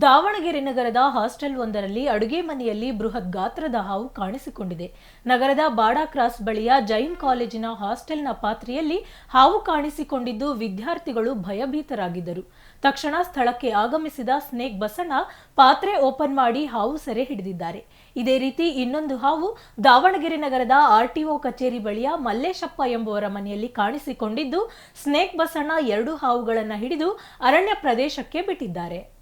ದಾವಣಗೆರೆ ನಗರದ ಹಾಸ್ಟೆಲ್ ಒಂದರಲ್ಲಿ ಅಡುಗೆ ಮನೆಯಲ್ಲಿ ಬೃಹತ್ ಗಾತ್ರದ ಹಾವು ಕಾಣಿಸಿಕೊಂಡಿದೆ. ನಗರದ ಬಾಡಾ ಕ್ರಾಸ್ ಬಳಿಯ ಜೈನ್ ಕಾಲೇಜಿನ ಹಾಸ್ಟೆಲ್ನ ಪಾತ್ರೆಯಲ್ಲಿ ಹಾವು ಕಾಣಿಸಿಕೊಂಡಿದ್ದು ವಿದ್ಯಾರ್ಥಿಗಳು ಭಯಭೀತರಾಗಿದ್ದರು. ತಕ್ಷಣ ಸ್ಥಳಕ್ಕೆ ಆಗಮಿಸಿದ ಸ್ನೇಕ್ ಬಸಣ್ಣ ಪಾತ್ರೆ ಓಪನ್ ಮಾಡಿ ಹಾವು ಸೆರೆ ಹಿಡಿದಿದ್ದಾರೆ. ಇದೇ ರೀತಿ ಇನ್ನೊಂದು ಹಾವು ದಾವಣಗೆರೆ ನಗರದ ಆರ್ಟಿಒ ಕಚೇರಿ ಬಳಿಯ ಮಲ್ಲೇಶಪ್ಪ ಎಂಬುವರ ಮನೆಯಲ್ಲಿ ಕಾಣಿಸಿಕೊಂಡಿದ್ದು, ಸ್ನೇಕ್ ಬಸಣ್ಣ ಎರಡು ಹಾವುಗಳನ್ನು ಹಿಡಿದು ಅರಣ್ಯ ಪ್ರದೇಶಕ್ಕೆ ಬಿಟ್ಟಿದ್ದಾರೆ.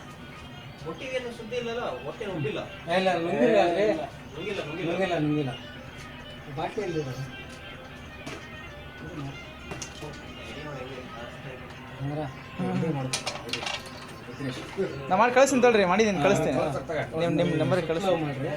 ಒಟ್ಟಿಗೇನು ಸುದ್ದಿ ಇಲ್ಲಲ್ಲ ಹೊಟ್ಟೆ ಉಬ್ಬಿಲ್ಲ ಇಲ್ಲ ನುಂಗಿಲ್ಲ ಅಲ್ಲಿ ನುಂಗಿಲ್ಲ ನುಂಗಿಲ್ಲ ನುಂಗಿಲ್ಲ ನುಂಗಿಲ್ಲ ಬಾಟ್ಲಿ ಎಲ್ಲಿದೆ ನಾ ಮಾಡಿ ಕಳಿಸ್ತೀನಿ ತೊಳ್ರಿ ಮಾಡಿದ್ದೀನಿ ಕಳಿಸ್ತೀನಿ. ನಿಮ್ಮ ನಿಮ್ಮ ನಂಬರಿಗೆ ಕಳಿಸ್ತೀನಿ. ಮಾಡ್ರಿ